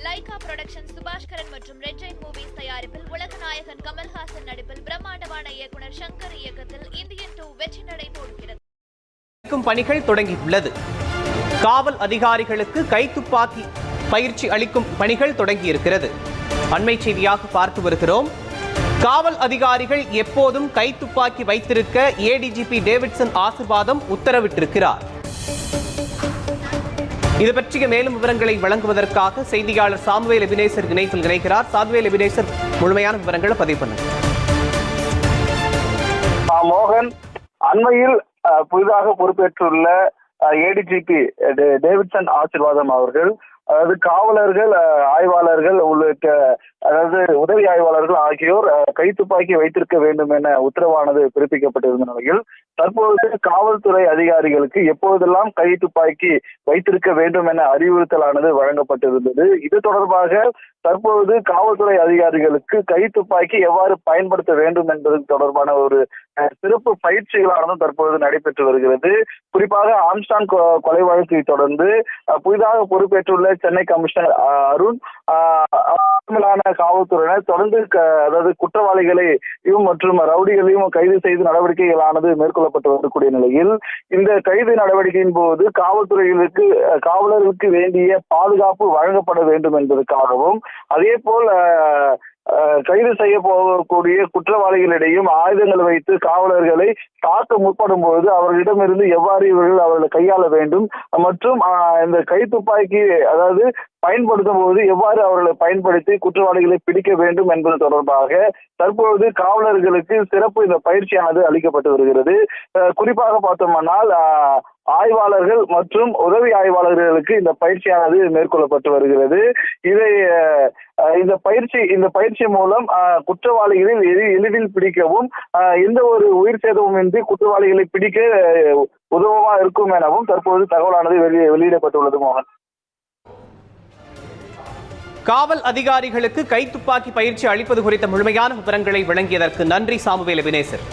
Lyca production Subaskaran மற்றும் red Jain movies தயாரிப்பில் உலகநாயகன் கமல்ஹாசன் நடிப்பில் பிரம்மாண்டமான இயக்குனர் சங்கர் இயக்கத்தில் இந்தியன் டூ வெற்றி நடை போடுகிறது பணிகள் தொடங்கியுள்ளது. காவல் அதிகாரிகளுக்கு கைத்துப்பாக்கி பயிற்சி அளிக்கும் பணிகள் தொடங்கியிருக்கிறது. அண்மை செய்தியாக பார்த்து வருகிறோம். காவல் அதிகாரிகள் எப்போதும் கைத்துப்பாக்கி வைத்திருக்க ஏடிஜிபி டேவிட்சன் ஆசிர்வாதம் உத்தரவிட்டிருக்கிறார். இது பற்றிய மேலும் விவரங்களை வழங்குவதற்காக செய்தியாளர் சாமுவேல் எபினேசர் இணைப்பில் இணைக்கிறார் சாமுவேல் எபினேசர் முழுமையான விவரங்களை பதிவு பண்ணுங்க. மோகன் அண்மையில் புதிதாக பொறுப்பேற்றுள்ள ஏடிஜிபி டேவிட்சன் ஆசிர்வாதம் அவர்கள் அதாவது காவலர்கள் ஆய்வாளர்கள் உள்ளிட்ட அதாவது உதவி ஆய்வாளர்கள் ஆகியோர் கைத்துப்பாக்கி வைத்திருக்க வேண்டும் என உத்தரவானது பிறப்பிக்கப்பட்டிருந்த நிலையில் தற்போது காவல்துறை அதிகாரிகளுக்கு எப்போதெல்லாம் கைத்துப்பாக்கி வைத்திருக்க வேண்டும் என அறிவுறுத்தலானது வழங்கப்பட்டிருந்தது. இது தொடர்பாக தற்போது காவல்துறை அதிகாரிகளுக்கு கைத்துப்பாக்கி எவ்வாறு பயன்படுத்த வேண்டும் என்பது தொடர்பான ஒரு சிறப்பு பயிற்சிகளானதும் தற்பொழுது நடைபெற்று வருகிறது. குறிப்பாக ஆம்ஸ்டாங் கொ- கொலை வழக்கை தொடர்ந்து புதிதாக பொறுப்பேற்றுள்ள சென்னை கமிஷனர் அருண் தலைமையிலான காவல்துறையினர் தொடர்ந்து அதாவது குற்றவாளிகளையும் மற்றும் ரவுடிகளையும் கைது செய்து நடவடிக்கைகளானது மேற்கொள்ளப்பட்டு வரக்கூடிய நிலையில் இந்த கைது நடவடிக்கையின் போது காவல்துறைகளுக்கு காவலர்களுக்கு வேண்டிய பாதுகாப்பு வழங்கப்பட வேண்டும் என்பதற்காகவும் அதே போல் கைது செய்ய போகக்கூடிய குற்றவாளிகளிடையும் ஆயுதங்கள் வைத்து காவலர்களை தாக்க முற்படும் பொழுது அவர்களிடமிருந்து எவ்வாறு இவர்கள் அவர்களை கையாள வேண்டும்? மற்றும் இந்த இந்த கைத்துப்பாக்கி அதாவது பயன்படுத்தும் போது எவ்வாறு அவர்களை பயன்படுத்தி குற்றவாளிகளை பிடிக்க வேண்டும் என்பது தொடர்பாக தற்பொழுது காவலர்களுக்கு சிறப்பு இந்த பயிற்சியானது அளிக்கப்பட்டு வருகிறது. குறிப்பாக பார்த்தோம்னால் ஆய்வாளர்கள் மற்றும் உதவி ஆய்வாளர்களுக்கு இந்த பயிற்சியானது மேற்கொள்ளப்பட்டு வருகிறது. இதை இந்த பயிற்சி இந்த பயிற்சி மூலம் குற்றவாளிகளில் எளி- எளிதில் பிடிக்கவும் எந்த ஒரு உயிர் சேதமும் இன்றி குற்றவாளிகளை பிடிக்க உதவமா இருக்கும் எனவும் தற்போது தகவலானது வெளியே வெளியிடப்பட்டுள்ளது மோகன். காவல் அதிகாரிகளுக்கு கைத்துப்பாக்கி பயிற்சி அளிப்பது குறித்த முழுமையான விவரங்களை வழங்கியதற்கு நன்றி சாமுவேல் எபினேசர்